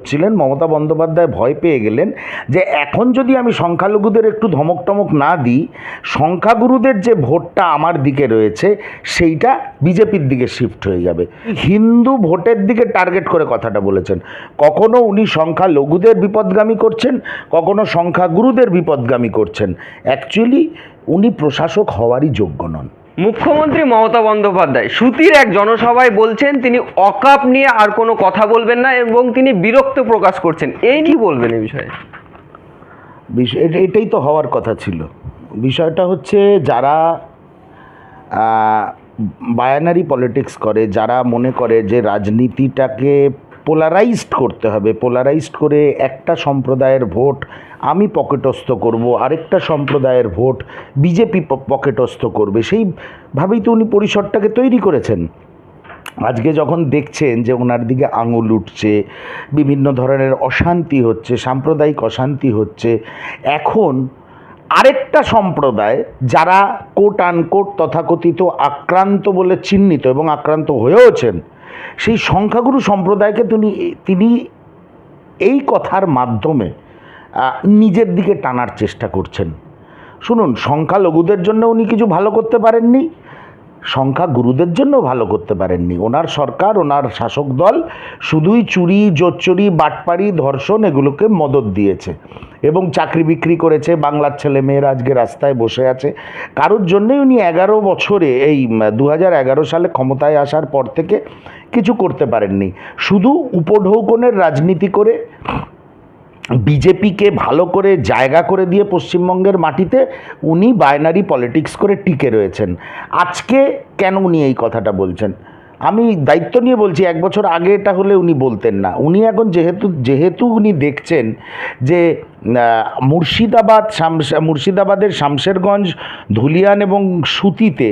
ছিলেন মমতা বন্দ্যোপাধ্যায় ভয় পেয়ে গেলেন যে এখন যদি আমি সংখ্যালঘুদের একটু ধমক টমক না দিই, সংখ্যাগুরুদের যে ভোটটা আমার দিকে রয়েছে, সেইটা বিজেপির দিকে শিফট হয়ে যাবে। হিন্দু ভোটের দিকে টার্গেট করে কথাটা বলেছেন। কখনো উনি সংখ্যালঘুদের বিপদগামী করছেন, কখনো সংখ্যাগুরুদের বিপদগামী করছেন। অ্যাকচুয়ালি উনি প্রশাসক হওয়ারই যোগ্য নন। মুখ্যমন্ত্রী মমতা বন্দ্যোপাধ্যায়, সুতির এক জনসভায় বলছেন তিনি অকাপ নিয়ে আর কোনো কথা বলবেন না এবং তিনি বিরক্ত প্রকাশ করছেন। এই নিয়ে বলবেন এই বিষয়ে? বিষয় এটা- এটাই তো হওয়ার কথা ছিল। বিষয়টা হচ্ছে যারা বায়ানারি পলিটিক্স করে, যারা মনে করে যে রাজনীতিটাকে পোলারাইজড করতে হবে। পোলারাইজড করে একটা সম্প্রদায়ের ভোট আমি পকেটস্থ করব, আরেকটা সম্প্রদায়ের ভোট বিজেপি পকেটস্থ করবে। সেইভাবেই তো উনি পরিসরটাকে তৈরি করেছেন। আজকে যখন দেখছেন যে ওনার দিকে আঙুল উঠছে, বিভিন্ন ধরনের অশান্তি হচ্ছে, সাম্প্রদায়িক অশান্তি হচ্ছে, এখন আরেকটা সম্প্রদায় যারা কোট আনকোট তথাকথিত আক্রান্ত বলে চিহ্নিত এবং আক্রান্ত হয়েওছেন সেই সংখ্যাগুরু সম্প্রদায়কে তিনি তিনি এই কথার মাধ্যমে নিজের দিকে টানার চেষ্টা করছেন। শুনুন, সংখ্যালঘুদের জন্য উনি কিছু ভালো করতে পারেননি। সংখ্যা গুরুদের জন্য ভালো করতে পারেননি। ওনার সরকার, ওনার শাসক দল শুধুই চুরি, জোচ্চুরি, বাটপাড়ি, ধর্ষণ এগুলোকে মদত দিয়েছে এবং চাকরি বিক্রি করেছে। বাংলার ছেলে মেয়েরা আজকে রাস্তায় বসে আছে। কারোর জন্যই উনি এগারো বছরে এই দু সালে ক্ষমতায় আসার পর থেকে কিছু করতে পারেননি। শুধু উপঢৌকনের রাজনীতি করে বিজেপিকে ভালো করে জায়গা করে দিয়ে পশ্চিমবঙ্গের মাটিতে উনি বাইনারি পলিটিক্স করে টিকে রয়েছেন। আজকে কেন উনি এই কথাটা বলছেন? আমি দায়িত্ব নিয়ে বলছি, এক বছর আগে এটা হলে উনি বলতেন না। উনি এখন যেহেতু যেহেতু উনি দেখছেন যে মুর্শিদাবাদ মুর্শিদাবাদের শামশেরগঞ্জ, ধুলিয়ান এবং সুতিতে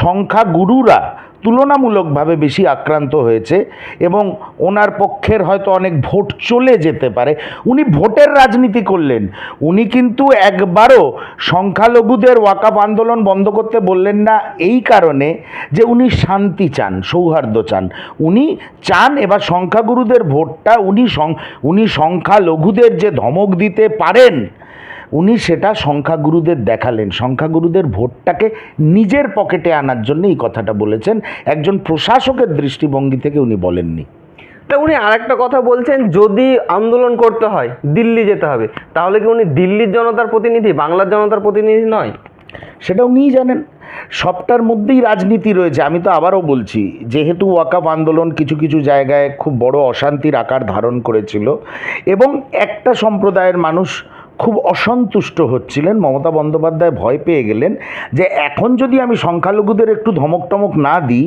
সংখ্যাগুরুরা তুলনামূলকভাবে বেশি আক্রান্ত হয়েছে এবং ওনার পক্ষের হয়তো অনেক ভোট চলে যেতে পারে। উনি ভোটের রাজনীতি করলেন। উনি কিন্তু একবারও সংখ্যালঘুদের ওয়াকাপ আন্দোলন বন্ধ করতে বললেন না এই কারণে যে উনি শান্তি চান, সৌহার্দ্য চান। উনি চান এবার সংখ্যাগুরুদের ভোটটা উনি উনি সংখ্যালঘুদের যে ধমক দিতে পারেন উনি সেটা সংখ্যাগুরুদের দেখালেন। সংখ্যাগুরুদের ভোটটাকে নিজের পকেটে আনার জন্য এই কথাটা বলেছেন। একজন প্রশাসকের দৃষ্টিভঙ্গি থেকে উনি বলেননি। তা উনি আরেকটা কথা বলছেন যদি আন্দোলন করতে হয় দিল্লি যেতে হবে তাহলে কি উনি দিল্লির জনতার প্রতিনিধি বাংলার জনতার প্রতিনিধি নয়? সেটা উনিই জানেন। সবটার মধ্যেই রাজনীতি রয়েছে। আমি তো আবারও বলছি যেহেতু ওয়াকাপ আন্দোলন কিছু কিছু জায়গায় খুব বড় অশান্তির আকার ধারণ করেছিল এবং একটা সম্প্রদায়ের মানুষ খুব অসন্তুষ্ট হচ্ছিলেন। মমতা বন্দ্যোপাধ্যায় ভয় পেয়ে গেলেন যে এখন যদি আমি সংখ্যালঘুদের একটু ধমক টমক না দিই,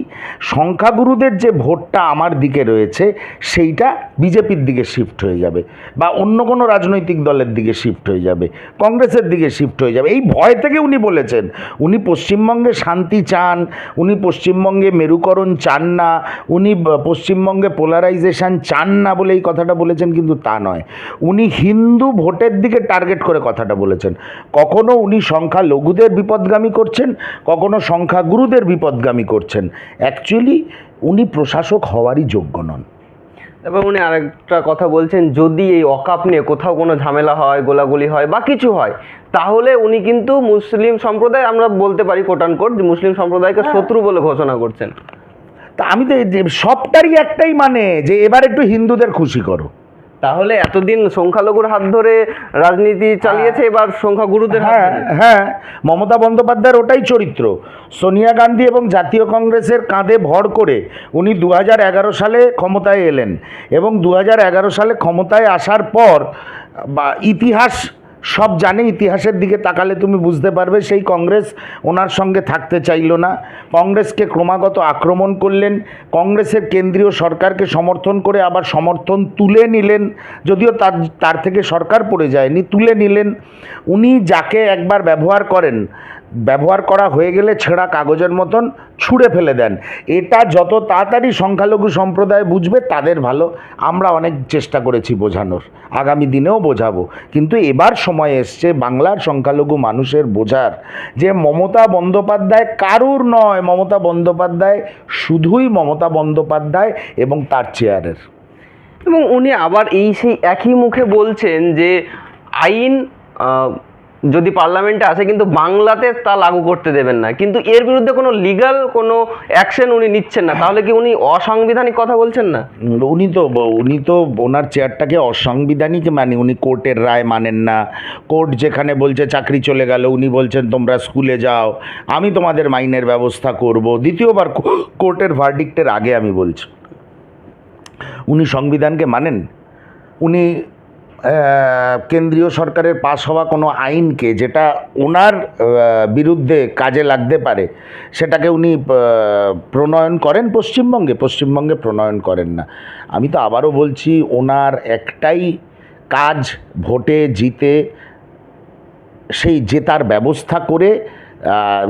সংখ্যাগুরুদের যে ভোটটা আমার দিকে রয়েছে, সেইটা বিজেপির দিকে শিফট হয়ে যাবে বা অন্য কোনো রাজনৈতিক দলের দিকে শিফট হয়ে যাবে, কংগ্রেসের দিকে শিফট হয়ে যাবে। এই ভয় থেকে উনি বলেছেন, উনি পশ্চিমবঙ্গে শান্তি চান, উনি পশ্চিমবঙ্গে মেরুকরণ চান না, উনি পশ্চিমবঙ্গে পোলারাইজেশন চান না বলে এই কথাটা বলেছেন, কিন্তু তা নয়। উনি হিন্দু ভোটের দিকে টার্গেট করে কথাটা বলেছেন। কখনো উনি সংখ্যা লঘুদের বিপদগামী করছেন কখনো সংখ্যা গুরুদের বিপদগামী করছেন। অ্যাকচুয়ালি উনি প্রশাসক হওয়ারই যোগ্য নন। তারপর উনি আরেকটা কথা বলছেন যদি এই অকাপ নিয়ে কোথাও কোনো ঝামেলা হয় গোলাগুলি হয় বা কিছু হয় তাহলে উনি কিন্তু মুসলিম সম্প্রদায় আমরা বলতে পারি কোটান কোট যে মুসলিম সম্প্রদায়কে শত্রু বলে ঘোষণা করছেন। তা আমি তো সবটারই একটাই মানে যে এবার একটু হিন্দুদের খুশি করো। তাহলে এতদিন সংখ্যালঘুর হাত ধরে রাজনীতি চালিয়েছে এবার সংখ্যাগুরুদের হ্যাঁ হ্যাঁ মমতা বন্দ্যোপাধ্যায়ের ওটাই চরিত্র। সোনিয়া গান্ধী এবং জাতীয় কংগ্রেসের কাঁধে ভর করে উনি দু এগারো সালে ক্ষমতায় এলেন এবং দু এগারো সালে ক্ষমতায় আসার পর বা ইতিহাস সব জানে, ইতিহাসের দিকে তাকালে তুমি বুঝতে পারবে, সেই কংগ্রেস ওনার সঙ্গে থাকতে চাইল না। কংগ্রেসকে ক্রমাগত আক্রমণ করলেন, কংগ্রেসের কেন্দ্রীয় সরকারকে সমর্থন করে আবার সমর্থন তুলে নিলেন, যদিও তার তার থেকে সরকার পড়ে যায়নি, তুলে নিলেন। উনি যাকে একবার ব্যবহার করেন ব্যবহার করা হয়ে গেলে ছেঁড়া কাগজের মতন ছুঁড়ে ফেলে দেন। এটা যত তাড়াতাড়ি সংখ্যালঘু সম্প্রদায় বুঝবে, তাদের ভালো। আমরা অনেক চেষ্টা করেছি বোঝানোর, আগামী দিনেও বোঝাবো। কিন্তু এবার সময় এসছে বাংলার সংখ্যালঘু মানুষের বোঝার যে মমতা বন্দ্যোপাধ্যায় কারুর নয়। মমতা বন্দ্যোপাধ্যায় শুধুই মমতা বন্দ্যোপাধ্যায় এবং তার চেয়ারের। এবং উনি আবার এই সেই একই মুখে বলছেন যে আইন যদি পার্লামেন্টে আসে, কিন্তু বাংলাতে তা লাগু করতে দেবেন না। কিন্তু এর বিরুদ্ধে কোনো লিগাল কোনো অ্যাকশন উনি নিচ্ছেন না। তাহলে কি উনি অসাংবিধানিক কথা বলছেন না? উনি তো উনি তো ওনার চেয়ারটাকে অসাংবিধানিক মানে উনি কোর্টের রায় মানেন না। কোর্ট যেখানে বলছে চাকরি চলে গেল, উনি বলছেন তোমরা স্কুলে যাও, আমি তোমাদের মাইনের ব্যবস্থা করব। দ্বিতীয়বার কোর্টের ভার্ডিক্টের আগে আমি বলছি। উনি সংবিধানকে মানেন। উনি কেন্দ্রীয় সরকারের পাশ হওয়া কোনো আইনকে যেটা ওনার বিরুদ্ধে কাজে লাগতে পারে, সেটাকে উনি প্রণয়ন করেন পশ্চিমবঙ্গে পশ্চিমবঙ্গে প্রণয়ন করেন না। আমি তো আবারও বলছি ওনার একটাই কাজ ভোটে জিতে, সেই জেতার ব্যবস্থা করে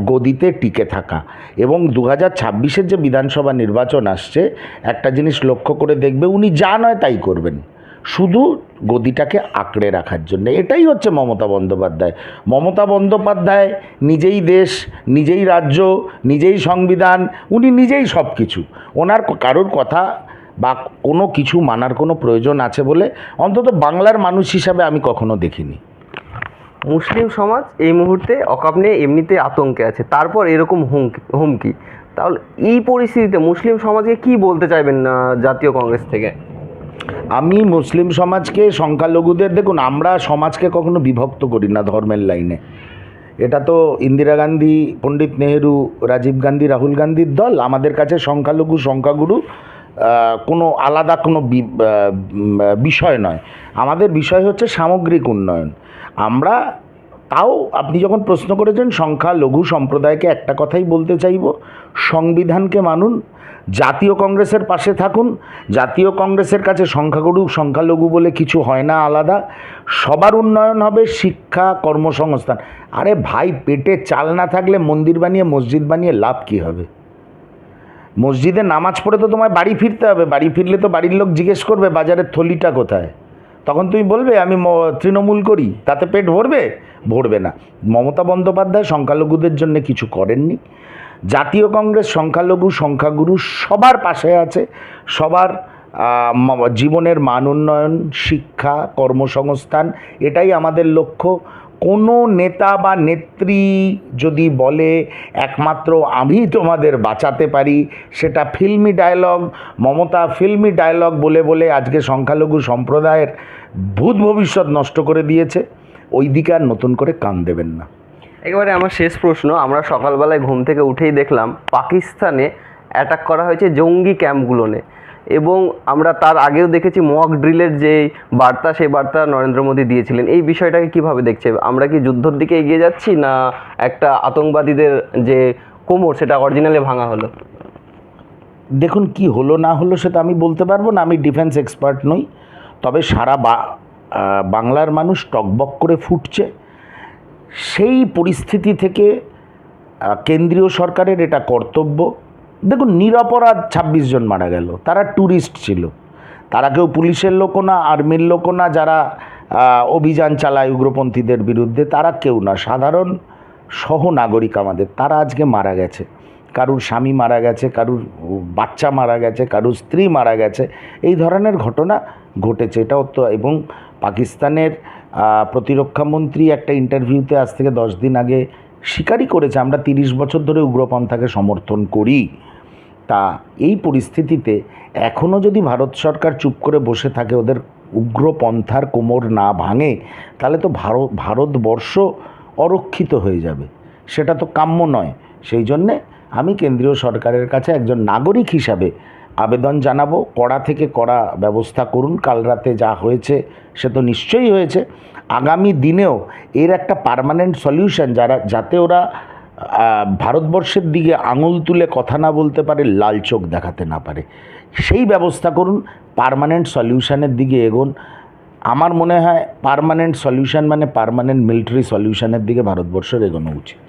গদিতে টিকে থাকা। এবং দু হাজার ছাব্বিশের যে বিধানসভা নির্বাচন আসছে, একটা জিনিস লক্ষ্য করে দেখবে, উনি যা নয় তাই করবেন। শুধু গদিটাকে আঁকড়ে রাখার জন্য। এটাই হচ্ছে মমতা বন্দ্যোপাধ্যায়। মমতা বন্দ্যোপাধ্যায় নিজেই দেশ, নিজেই রাজ্য, নিজেই সংবিধান, উনি নিজেই সব কিছু ওনার কারোর কথা বা কোনো কিছু মানার কোনো প্রয়োজন আছে বলে অন্তত বাংলার মানুষ হিসাবে আমি কখনো দেখিনি। মুসলিম সমাজ এই মুহূর্তে অকাপ নিয়ে এমনিতে আতঙ্কে আছে। তারপর এরকম হুমকি হুমকি। তাহলে এই পরিস্থিতিতে মুসলিম সমাজকে কি বলতে চাইবেন না জাতীয় কংগ্রেস থেকে? আমি মুসলিম সমাজকে, সংখ্যালঘুদের, দেখুন, আমরা সমাজকে কখনো বিভক্ত করি না ধর্মের লাইনে। এটা তো ইন্দিরা গান্ধী, পণ্ডিত নেহেরু, রাজীব গান্ধী, রাহুল গান্ধীর দল, আমাদের কাছে সংখ্যালঘু, সংখ্যাগুরু কোনো আলাদা কোনো বিষয় নয়। আমাদের বিষয় হচ্ছে সামগ্রিক উন্নয়ন। আমরা তাও আপনি যখন প্রশ্ন করেছেন সংখ্যালঘু সম্প্রদায়কে একটা কথাই বলতে চাইব, সংবিধানকে মানুন, জাতীয় কংগ্রেসের পাশে থাকুন, জাতীয় কংগ্রেসের কাছে সংখ্যাগুরু সংখ্যালঘু বলে কিছু হয় না আলাদা, সবার উন্নয়ন হবে শিক্ষা, কর্মসংস্থান। আরে ভাই, পেটে চাল না থাকলে মন্দির বানিয়ে, মসজিদ বানিয়ে লাভ কী হবে? মসজিদে নামাজ পড়ে তো তোমায় বাড়ি ফিরতে হবে, বাড়ি ফিরলে তো বাড়ির লোক জিজ্ঞেস করবে, বাজারের থলিটা কোথায়? তখন তুমি বলবে, আমি তৃণমূল করি, তাতে পেট ভরবে? ভরবে না। মমতা বন্দ্যোপাধ্যায় সংখ্যালঘুদের জন্য কিছু করেননি। জাতীয় কংগ্রেস সংখ্যালঘু, সংখ্যাগুরু সবার পাশে আছে। সবার জীবনের মান উন্নয়ন, শিক্ষা, কর্মসংস্থান, এটাই আমাদের লক্ষ্য। কোনো নেতা বা নেত্রী যদি বলে, একমাত্র আমি তোমাদের বাঁচাতে পারি সেটা filmy dialogue, Mamata filmy dialogue বলে বলে আজকে সংখ্যালঘু সম্প্রদায়ের ভূত ভবিষ্যৎ নষ্ট করে দিয়েছে। ওই দিকে আর নতুন করে কান দেবেন না। একেবারে আমার শেষ প্রশ্ন, আমরা সকালবেলায় ঘুম থেকে উঠেই দেখলাম পাকিস্তানে অ্যাটাক করা হয়েছে জঙ্গি ক্যাম্পগুলোনে এবং আমরা তার আগেও দেখেছি মক ড্রিলের যে বার্তা, সেই বার্তা নরেন্দ্র মোদী দিয়েছিলেন। এই বিষয়টাকে কীভাবে দেখছে? আমরা কি যুদ্ধর দিকে এগিয়ে যাচ্ছি না একটা আতঙ্কবাদীদের যে কোমর, সেটা অরিজিনালে ভাঙা হলো? দেখুন, কি হলো না হলো সেটা আমি বলতে পারব না। আমি ডিফেন্স এক্সপার্ট নই। তবে সারা বাংলার মানুষ টকবক করে ফুটছে। সেই পরিস্থিতি থেকে কেন্দ্রীয় সরকারের এটা কর্তব্য। দেখুন, নিরপরাধ ছাব্বিশ জন মারা গেল। তারা ট্যুরিস্ট ছিল। তারা কেউ পুলিশের লোকও না আর্মির লোকও না, যারা অভিযান চালায় উগ্রপন্থীদের বিরুদ্ধে, তারা কেউ না। সাধারণ সহনাগরিক আমাদের। তারা আজকে মারা গেছে। কারুর স্বামী মারা গেছে, কারুর বাচ্চা মারা গেছে, কারুর স্ত্রী মারা গেছে। এই ধরনের ঘটনা ঘটেছে। এটাও তো এবং পাকিস্তানের প্রতিরক্ষামন্ত্রী একটা ইন্টারভিউতে আজ থেকে দশ দিন আগে স্বীকারই করেছে, আমরা তিরিশ বছর ধরে উগ্রপন্থাকে সমর্থন করি। তা এই পরিস্থিতিতে এখনও যদি ভারত সরকার চুপ করে বসে থাকে, ওদের উগ্রপন্থার কোমর না ভাঙে, তাহলে তো ভারত ভারতবর্ষ অরক্ষিত হয়ে যাবে। সেটা তো কাম্য নয়। সেই জন্যে আমি কেন্দ্রীয় সরকারের কাছে একজন নাগরিক হিসাবে আবেদন জানাব। কড়া থেকে কড়া ব্যবস্থা করুন। কাল রাতে যা হয়েছে, সে তো নিশ্চয়ই হয়েছে। আগামী দিনেও এর একটা পার্মানেন্ট সলিউশন যারা, যাতে ওরা ভারতবর্ষের দিকে আঙুল তুলে কথা না বলতে পারে, লাল চোখ দেখাতে না পারে। সেই ব্যবস্থা করুন, পারমানেন্ট সলিউশানের দিকে এগোন। আমার মনে হয় পারমানেন্ট সলিউশন মানে পারমানেন্ট মিলিটারি সলিউশানের দিকে ভারতবর্ষের এগোনো উচিত।